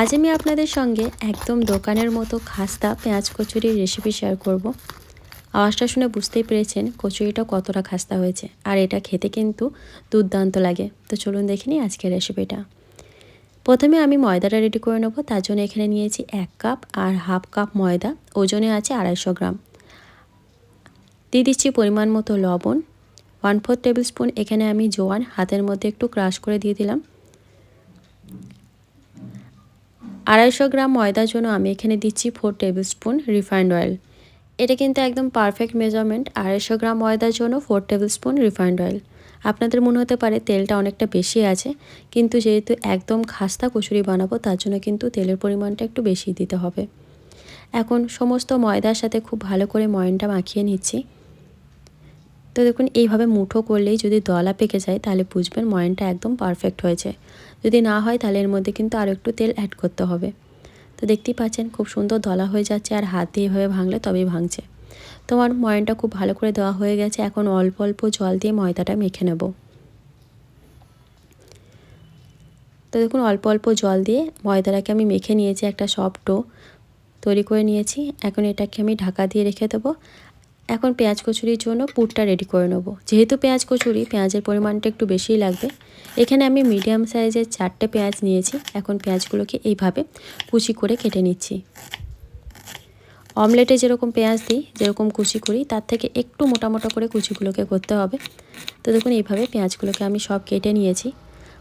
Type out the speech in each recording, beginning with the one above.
আজ আমি আপনাদের সঙ্গে একদম দোকানের মতো খাস্তা পেঁয়াজ কচুরির রেসিপি শেয়ার করব। আওয়াজটা শুনে বুঝতেই পেরেছেন কচুরিটা কতটা খাস্তা হয়েছে, আর এটা খেতে কিন্তু দুর্দান্ত লাগে। তো চলুন দেখে নিই আজকের রেসিপিটা প্রথমে আমি ময়দাটা রেডি করে নেব, তার জন্য এখানে নিয়েছি এক কাপ আর হাফ কাপ ময়দা, ওজনে আছে আড়াইশো গ্রাম। দিয়ে দিচ্ছি পরিমাণ মতো লবণ ওয়ান ফোর টেবিল স্পুন এখানে আমি জোয়ান, হাতের মধ্যে একটু ক্রাশ করে দিয়ে দিলাম। আড়াইশো গ্রাম ময়দার জন্য আমি এখানে দিচ্ছি four tablespoon refined oil এটা কিন্তু একদম পারফেক্ট মেজারমেন্ট আড়াইশো গ্রাম ময়দার জন্য four tablespoon refined oil আপনাদের মনে হতে পারে তেলটা অনেকটা বেশি আছে, কিন্তু যেহেতু একদম খাস্তা কচুরি বানাবো, তার জন্য কিন্তু তেলের পরিমাণটা একটু বেশি দিতে হবে। এখন সমস্ত ময়দার সাথে খুব ভালো করে ময়নটা মাখিয়ে নিচ্ছি। তো দেখুন, এইভাবে মুঠো করলেই যদি দলা পেকে যায়, তাহলে বুঝবেন ময়নটা একদম পারফেক্ট হয়েছে। যদি না হয়, তাহলে এর মধ্যে কিন্তু আরও একটু তেল অ্যাড করতে হবে। তো দেখতেই পাচ্ছেন, খুব সুন্দর দলা হয়ে যাচ্ছে আর হাত দিয়ে এভাবে ভাঙলে তবেই ভাঙছে। তোমার ময়নটা খুব ভালো করে দেওয়া হয়ে গেছে, এখন অল্প অল্প জল দিয়ে ময়দাটা মেখে নেব। তো দেখুন, অল্প অল্প জল দিয়ে ময়দাটাকে আমি মেখে নিয়েছি একটা সফট তৈরি করে নিয়েছি। এখন এটাকে আমি ঢাকা দিয়ে রেখে দেবো। এখন পেঁয়াজ কচুরির জন্য পুরটা রেডি করে নেব। যেহেতু পেঁয়াজ কচুরি, পেঁয়াজের পরিমাণটা একটু বেশিই লাগবে। এখানে আমি মিডিয়াম সাইজের চারটে পেঁয়াজ নিয়েছি। এখন পেঁয়াজগুলোকে এইভাবে কুচি করে কেটে নিচ্ছি। অমলেটে যেরকম পেঁয়াজ দিই, যেরকম কুচি করি, তার থেকে একটু মোটা মোটা করে কুচিগুলোকে করতে হবে। তো দেখুন, এইভাবে পেঁয়াজগুলোকে আমি সব কেটে নিয়েছি।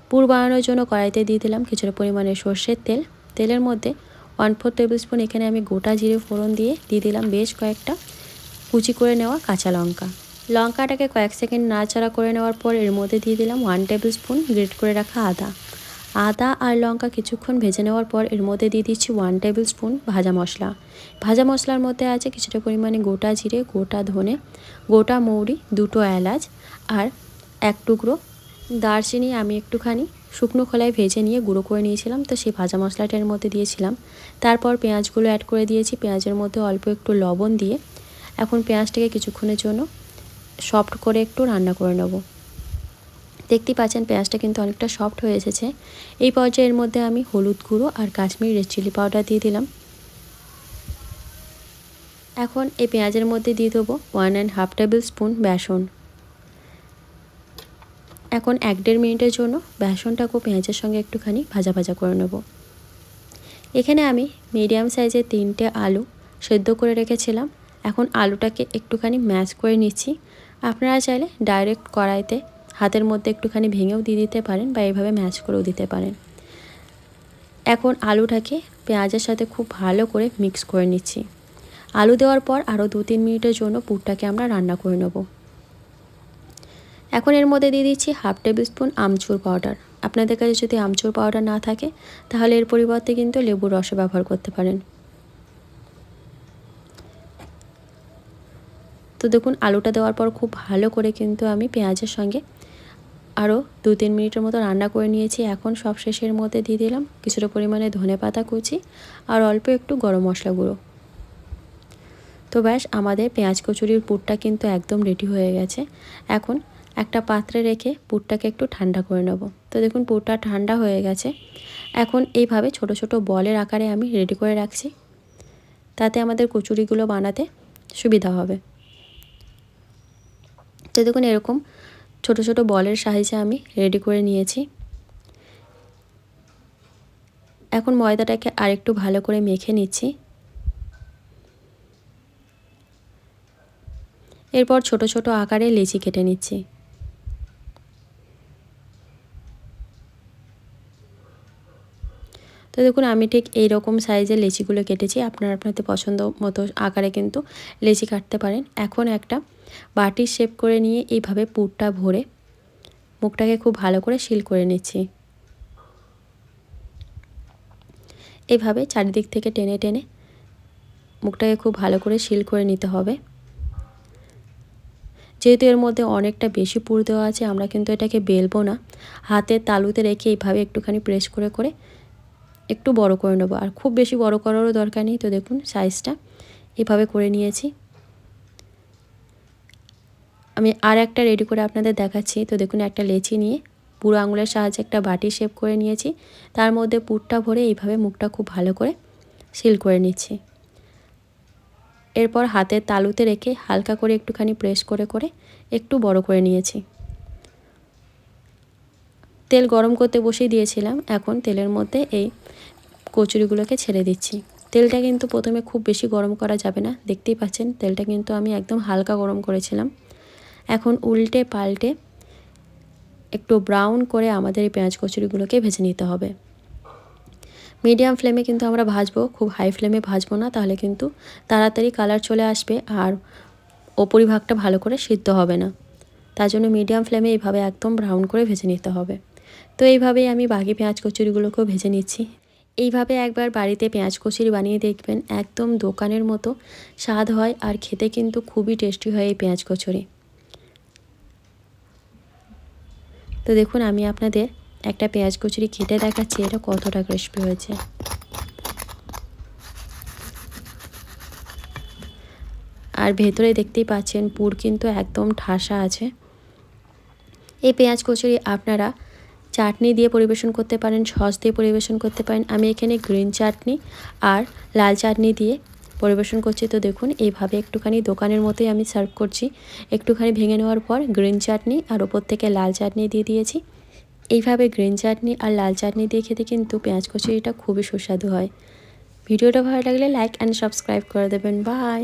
পুর বানানোর জন্য কড়াইতে দিয়ে দিলাম কিছুটা পরিমাণে সর্ষের তেল। তেলের মধ্যে ওয়ান ফোর টেবিল স্পুন এখানে আমি গোটা জিরে ফোড়ন দিয়ে দিয়ে দিলাম বেশ কয়েকটা। কুচি করে নেওয়া কাঁচা লঙ্কা। লঙ্কাটাকে কয়েক সেকেন্ড নাড়াচাড়া করে নেওয়ার পর এর মধ্যে দিয়ে দিলাম ওয়ান টেবিল স্পুন গ্রেট করে রাখা আদা। আদা আর লঙ্কা কিছুক্ষণ ভেজে নেওয়ার পর এর মধ্যে দিয়ে দিচ্ছি ওয়ান টেবিল স্পুন ভাজা মশলা। ভাজা মশলার মধ্যে আছে কিছুটা পরিমাণে গোটা জিরে, গোটা ধনে, গোটা মৌরি, দুটো এলাচ আর এক টুকরো দারচিনি আমি একটুখানি শুকনো খোলায় ভেজে নিয়ে গুঁড়ো করে নিয়েছিলাম, তো সেই ভাজা মশলাটার মধ্যে দিয়েছিলাম। তারপর পেঁয়াজগুলো অ্যাড করে দিয়েছি, পেঁয়াজের মধ্যে অল্প একটু লবণ দিয়ে এখন পেঁয়াজটাকে কিছুক্ষণের জন্য সফট করে একটু রান্না করে নেব। দেখতেই পাচ্ছেন পেঁয়াজটা কিন্তু অনেকটা সফট হয়ে এসেছে। এই পর্যায়ের মধ্যে আমি হলুদ গুঁড়ো আর কাশ্মীরি রেড চিলি পাউডার দিয়ে দিলাম। এখন এই পেঁয়াজের মধ্যে দিয়ে দেবো one and half tablespoon বেসন। এখন এক দেড় মিনিটের জন্য বেসনটাকেও পেঁয়াজের সঙ্গে একটুখানি ভাজা ভাজা করে নেব। এখানে আমি মিডিয়াম সাইজের তিনটে আলু সেদ্ধ করে রেখেছিলাম। এখন আলুটাকে একটুখানি ম্যাশ করে নিচ্ছি। আপনারা চাইলে ডাইরেক্ট কড়াইতে হাতের মধ্যে একটুখানি ভেঙেও দিয়ে দিতে পারেন বা এইভাবে ম্যাশ করেও দিতে পারেন। এখন আলুটাকে পেঁয়াজের সাথে খুব ভালো করে মিক্স করে নিচ্ছি। আলু দেওয়ার পর আরও দু তিন মিনিটের জন্য পুরটাকে আমরা রান্না করে নেব। এখন এর মধ্যে দিয়ে দিচ্ছি হাফ টেবিল স্পুন আমচুর পাউডার। আপনাদের কাছে যদি আমচুর পাউডার না থাকে, তাহলে এর পরিবর্তে কিন্তু লেবুর রসে ব্যবহার করতে পারেন। তো দেখুন, আলুটা দেওয়ার পর খুব ভালো করে কিন্তু আমি পেঁয়াজের সঙ্গে আরও দু তিন মিনিটের মতো রান্না করে নিয়েছি। এখন সব শেষের মধ্যে দিয়ে দিলাম কিছুটা পরিমাণে ধনে পাতা কুচি আর অল্প একটু গরম মশলা গুঁড়ো। তো ব্যাস, আমাদের পেঁয়াজ কচুরির পুরটা কিন্তু একদম রেডি হয়ে গেছে। এখন একটা পাত্রে রেখে পুরটাকে একটু ঠান্ডা করে নেব। তো দেখুন, পুরটা ঠান্ডা হয়ে গেছে। এখন এইভাবে ছোট ছোট বলের আকারে আমি রেডি করে রাখছি। তাতে আমাদের কচুরিগুলো বানাতে সুবিধা হবে। তো দেখুন এরকম ছোট ছোট বলের সাহায্যে আমি রেডি করে নিয়েছি। এখন ময়দাটাকে আরেকটু ভালো করে মেখে নিচ্ছি। এরপর ছোট ছোট আকারে লেচি কেটে নিচ্ছি। তো দেখুন, আমি ঠিক এই রকম সাইজের লেচিগুলো কেটেছি। আপনারা আপনাদের পছন্দ মতো আকারে কিন্তু লেচি কাটতে পারেন। এখন একটা বাটির শেপ করে নিয়ে এইভাবে পুরটা ভরে মুখটাকে খুব ভালো করে শিল করে নিচ্ছি। এইভাবে চারিদিক থেকে টেনে টেনে মুখটাকে খুব ভালো করে শিল করে নিতে হবে। যেহেতু এর মধ্যে অনেকটা বেশি পুর দেওয়া আছে, আমরা কিন্তু এটাকে বেলবো না। হাতের তালুতে রেখে এইভাবে একটুখানি প্রেস করে করে একটু বড় করে নেব। আর খুব বেশি বড় করারও দরকার নেই। তো দেখুন সাইজটা এভাবে করে নিয়েছি। আমি আর একটা রেডি করে আপনাদের দেখাচ্ছি। তো দেখুন, একটা লেচি নিয়ে বুড়ো আঙুলের সাহায্যে একটা বাটি শেপ করে নিয়েছি। তার মধ্যে পুরটা ভরে এইভাবে মুখটা খুব ভালো করে সিল করে নিচ্ছি। এরপর হাতের তালুতে রেখে হালকা করে একটুখানি প্রেস করে করে একটু বড় করে নিয়েছি। তেল গরম করতে বসিয়ে দিয়েছিলাম। এখন তেলের মধ্যে এই কচুরিগুলোকে ছেড়ে দিচ্ছি। তেলটা কিন্তু প্রথমে খুব বেশি গরম করা যাবে না, দেখতেই পাচ্ছেন। তেলটা কিন্তু আমি একদম হালকা গরম করেছিলাম। এখন উল্টে পাল্টে একটু ব্রাউন করে আমাদের এই পেঁয়াজ কচুরিগুলোকে ভেজে নিতে হবে। মিডিয়াম ফ্লেমে কিন্তু আমরা ভাজবো, খুব হাই ফ্লেমে ভাজবো না, তাহলে কিন্তু তাড়াতাড়ি কালার চলে আসবে আর ওপরিভাগটা ভালো করে সিদ্ধ হবে না। তার জন্য মিডিয়াম ফ্লেমে এইভাবে একদম ব্রাউন করে ভেজে নিতে হবে। তো এইভাবেই আমি বাকি পেঁয়াজ কচুরিগুলোকেও ভেজে নিচ্ছি। এইভাবে একবার বাড়িতে পেঁয়াজ কচুরি বানিয়ে দেখবেন, একদম দোকানের মতো স্বাদ হয় আর খেতে কিন্তু খুবই টেস্টি হয় এই পেঁয়াজ কচুরি। তো দেখুন, আমি আপনাদের একটা পেঁয়াজ কচুরি খেটে দেখাচ্ছি, এটা কতটা ক্রিস্পি হয়েছে। আর ভেতরে দেখতেই পাচ্ছেন পুর কিন্তু একদম ঠাসা আছে। এই পেঁয়াজ কচুরি আপনারা চাটনি দিয়ে পরিবেশন করতে পারেন, সস দিয়ে পরিবেশন করতে পারেন। আমি এখানে গ্রিন চাটনি আর লাল চাটনি দিয়ে পরিবেশন করছি। তো দেখুন, এইভাবে একটুখানি দোকানের মতোই আমি সার্ভ করছি। একটুখানি ভেঙে নেওয়ার পর গ্রিন চাটনি আর ওপর থেকে লাল চাটনি দিয়ে দিয়েছি। এইভাবে গ্রিন চাটনি আর লাল চাটনি দিয়ে খেতে কিন্তু পেঁয়াজ কচুরিটা খুবই সুস্বাদু হয়। ভিডিওটা ভালো লাগলে লাইক অ্যান্ড সাবস্ক্রাইব করে দেবেন। বাই!